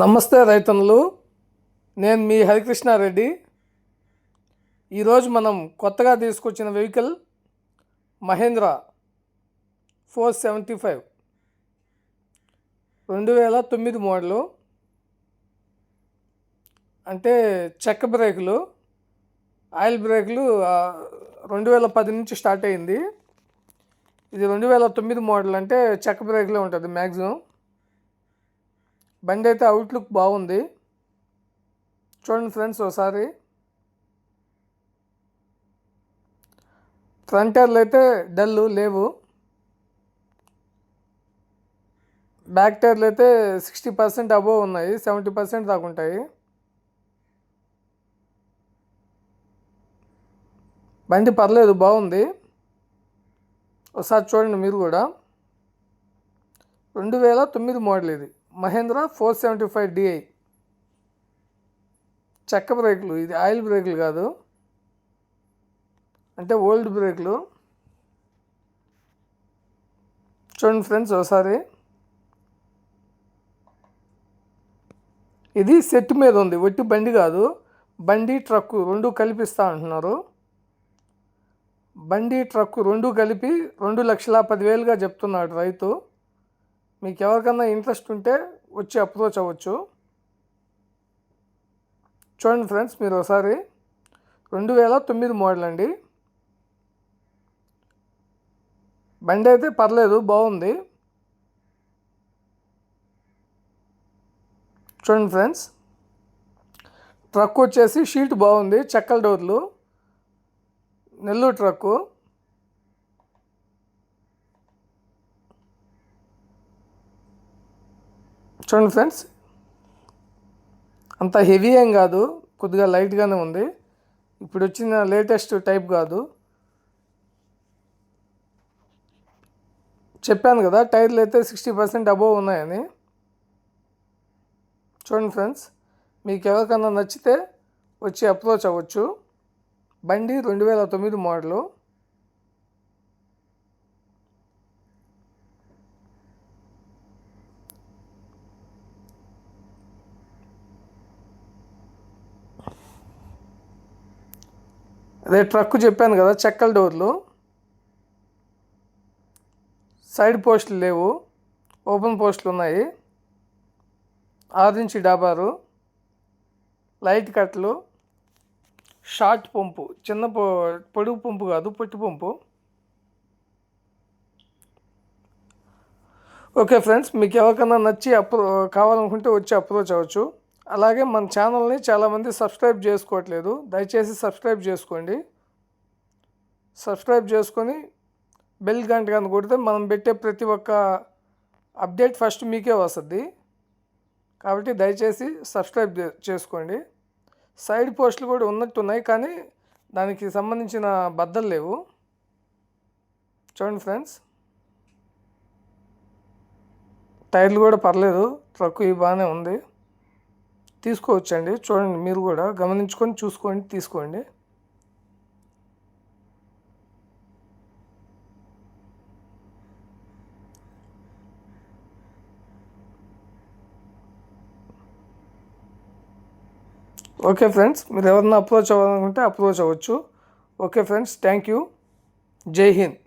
నమస్తే రైతన్లు నేను మీ హరికృష్ణారెడ్డి. ఈరోజు మనం కొత్తగా తీసుకొచ్చిన vehicle Mahindra four seventy five. రెండు వేల తొమ్మిది మోడలు. అంటే చెక్క బ్రేకులు ఆయిల్ బ్రేకులు రెండు వేల పది నుంచి స్టార్ట్ అయింది. ఇది రెండు వేల తొమ్మిది మోడల్ అంటే చెక్క బ్రేకులే ఉంటుంది మ్యాక్సిమం. బండి అయితే అవుట్లుక్ బాగుంది. చూడండి ఫ్రెండ్స్ ఒకసారి. ఫ్రంట్ టైర్లు అయితే డల్లు లేవు. బ్యాక్ టైర్లు అయితే సిక్స్టీ పర్సెంట్ అబోవ్ ఉన్నాయి సెవెంటీ పర్సెంట్ దాకా ఉంటాయి. బండి పర్లేదు బాగుంది. ఒకసారి చూడండి మీరు కూడా. రెండు వేల తొమ్మిది మోడల్ ఇది. Mahindra four seventy five DI చెక్క బ్రేకులు ఇది ఆయిల్ బ్రేకులు కాదు. అంటే ఓల్డ్ బ్రేకులు. చూడండి ఫ్రెండ్స్ ఒకసారి. ఇది సెట్ మీద ఉంది ఒట్టి బండి కాదు. బండి ట్రక్కు రెండు కలిపిస్తా అంటున్నారు. బండి ట్రక్కు రెండు కలిపి రెండు లక్షల పదివేలుగా చెప్తున్నాడు రైతు. మీకు ఎవరికన్నా ఇంట్రెస్ట్ ఉంటే వచ్చి అప్రోచ్ అవ్వచ్చు చూడండి ఫ్రెండ్స్ మీరు ఒకసారి రెండు వేల తొమ్మిది మోడల్ అండి. బండి అయితే పర్లేదు బాగుంది. చూడండి ఫ్రెండ్స్ ట్రక్ వచ్చేసి షీట్ బాగుంది చెక్కల డోర్లు నెల్లూరు ట్రక్కు చూడండి ఫ్రెండ్స్. అంత హెవీ ఏం కాదు. కొద్దిగా లైట్గానే ఉంది. ఇప్పుడు వచ్చిన లేటెస్ట్ టైప్ కాదు. చెప్పాను కదా టైర్లు అయితే సిక్స్టీ పర్సెంట్ అబోవ్ ఉన్నాయని. చూడండి ఫ్రెండ్స్. మీకు ఎవరికన్నా నచ్చితే వచ్చి అప్రోచ్ అవ్వచ్చు. బండి రెండు వేల తొమ్మిది మోడలు అదే ట్రక్ చెప్పాను కదా చెక్కల డోర్లు. సైడ్ పోస్టులు లేవు ఓపెన్ పోస్టులు ఉన్నాయి. ఆరు డాబారు లైట్ కట్లు షార్ట్ పంపు చిన్న పొ పొడుగు పంపు కాదు పొట్టి పంపు. ఓకే ఫ్రెండ్స్ మీకు ఎవరికైనా నచ్చి అప్రో కావాలనుకుంటే వచ్చి అప్రోచ్ అవ్వచ్చు. అలాగే మన ఛానల్ని చాలామంది సబ్స్క్రైబ్ చేసుకోవట్లేదు. దయచేసి సబ్స్క్రైబ్ చేసుకోండి. సబ్స్క్రైబ్ చేసుకొని బెల్ గంట కానీ కొడితే మనం పెట్టే ప్రతి ఒక్క అప్డేట్ ఫస్ట్ మీకే వస్తుంది. కాబట్టి దయచేసి సబ్స్క్రైబ్ చేసుకోండి. సైడ్ పోస్టులు కూడా ఉన్నట్టున్నాయి కానీ దానికి సంబంధించిన బద్దలు లేవు. చూడండి ఫ్రెండ్స్. టైర్లు కూడా పర్లేదు. ట్రక్ ఇవి బాగానే ఉంది. తీసుకోవచ్చండి. చూడండి మీరు కూడా గమనించుకొని చూసుకోండి తీసుకోండి. ఓకే ఫ్రెండ్స్ మీరు ఎవరన్నా అప్రోచ్ అవ్వాలనుకుంటే అప్రోచ్ అవ్వచ్చు. Okay friends thank you. జై హింద్.